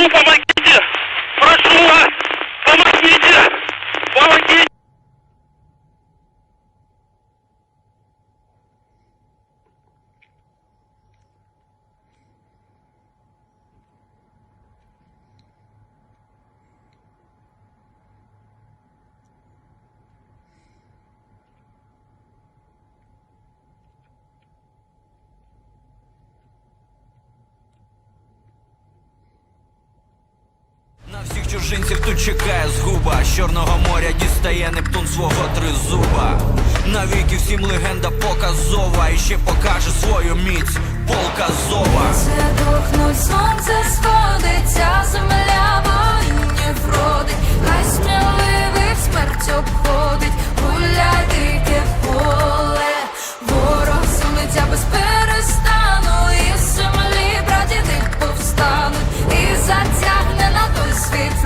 Nunca mais всіх чужинців тут чекає згуба. З Чорного моря дістає Нептун свого тризуба. Навіки всім легенда показова. І ще покаже свою міць полка зова. полказова. Задохнуть сонце сходиться, земля воїнів вродить, хай сміливих смерть обходить, гуляй дике поле, ворог сунеться без перестану, і землі прадіди повстануть і за Misfits.